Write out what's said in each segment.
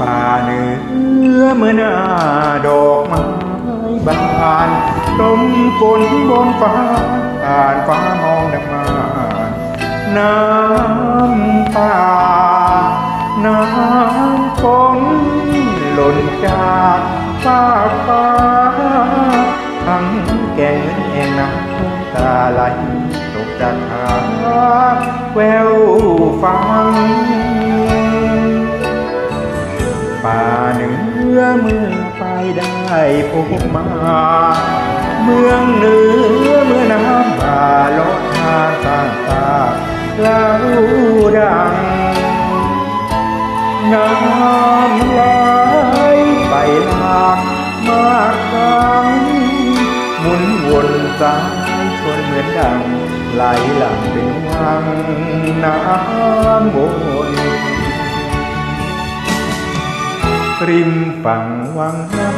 ป่าเนื้อเมื่อนาดอกไม้บานต้มฝนบนฟ้าอ่านฟ้ามองดังมา น้ำตา น้ำฝนหล่นจากฟ้าฟ้าทั้ง แก่เงินเองน้ำตาไหลตกจากขาแววฟังป่าเหนือเมื่อไปได้พบมา เมืองเหนือเมื่อน้ำป่าลดทางสร้างตาเล่าดังน้ำ สายชนเหมือนดังไหลหลังเป็นวังน้ำวนริมฝั่งวังน้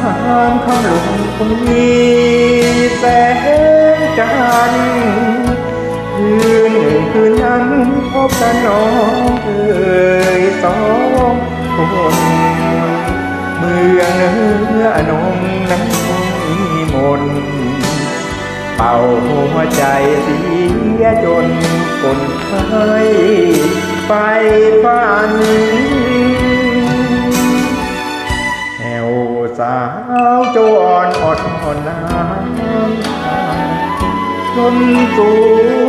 ำคำลงคงมีแสงจันทร์คืนหนึ่งคืนนั้นพบกันน้องเอ่ยสองคนเมืองเนื้อนงนั้นคงมีมนต์ เป่าหัวใจเสียจนคนไข้ไปฝันแอวสาวจวนอดทนน้ำจนสู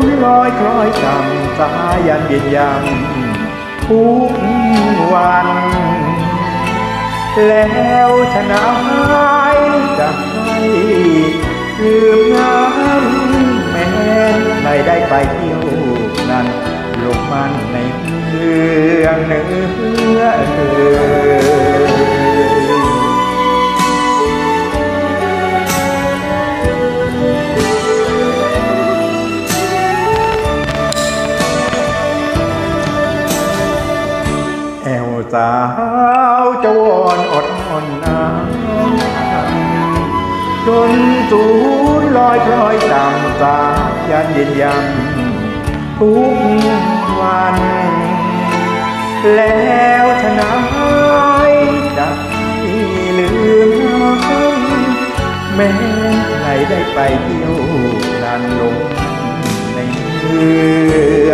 งลอยคล้อยจำสายันเย็นยังทุกวัน แล้วชนะหายจะให้ลืมงานแม้ ได้ไปเที่ยวนั้นลงมันในเมืองเหนือเอ่ยแอวสาวจะวอนอดทนน้ำ จนสูญลอยคลอยตามสายันเย็นยำทุกวัน แล้วชนะจะลืมแม้ใครได้ไปเที่ยวนานลงในเมือง